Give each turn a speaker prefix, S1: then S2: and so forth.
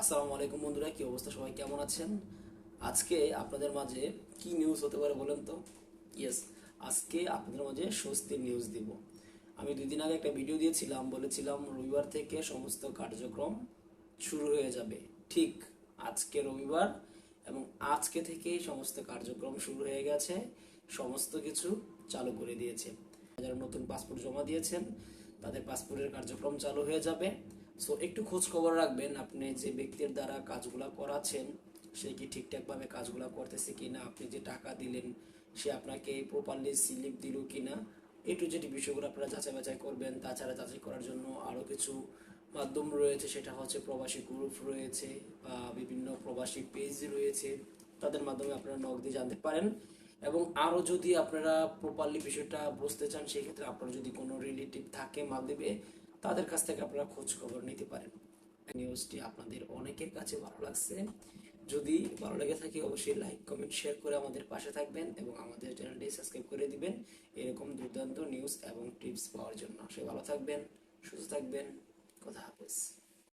S1: আসসালামু আলাইকুম বন্ধুরা, কি অবস্থা? সবাই কেমন আছেন? আজকে আপনাদের মাঝে কি নিউজ হতে পারে বলেন তো? ইয়েস আজকে আপনাদের মাঝে স্বস্তির নিউজ দিব। আমি দুই দিন আগে একটা ভিডিও দিয়েছিলাম, বলেছিলাম রবিবার থেকে সমস্ত কার্যক্রম শুরু হয়ে যাবে। ঠিক আজকে রবিবার এবং আজকে থেকেই সমস্ত কার্যক্রম শুরু হয়ে গেছে, সমস্ত কিছু চালু করে দিয়েছে। যারা নতুন পাসপোর্ট জমা দিয়েছেন, তাদের পাসপোর্টের কার্যক্রম চালু হয়ে যাবে। সো একটু খোঁজ খবর রাখবেন আপনি যে ব্যক্তির দ্বারা কাজগুলা করাচ্ছেন, সে কি ঠিকঠাকভাবে কাজগুলা করতেছে কিনা, আপনি যে টাকা দিলেন, সে আপনাকে প্রপারলি স্লিপ দিল কিনা এ টু যেটি বিষয়গুলো আপনারা যাচাই বাছাই করবেন। তাছাড়া যাচাই করার জন্য আরও কিছু মাধ্যম রয়েছে, সেটা হচ্ছে প্রবাসী গ্রুপ রয়েছে বা বিভিন্ন প্রবাসী পেজ রয়েছে, তাদের মাধ্যমে আপনারা নক দিয়ে জানতে পারেন। এবং আরও যদি আপনারা প্রপারলি বিষয়টা বুঝতে চান, সেক্ষেত্রে আপনার যদি কোনো রিলেটিভ থাকে মালদ্বীপে তাদের কাছ থেকে আপনারা খোঁজ খবর নিতে পারেন। নিউজটি আপনাদের অনেকের কাছে ভালো লাগছে। যদি ভালো লেগে থাকে, অবশ্যই লাইক, কমেন্ট, শেয়ার করে আমাদের পাশে থাকবেন এবং আমাদের চ্যানেলটি সাবস্ক্রাইব করে দিবেন। এরকম দুর্দান্ত নিউজ এবং টিপস পাওয়ার জন্য। সে ভালো থাকবেন, সুস্থ থাকবেন। কথা হাফেজ।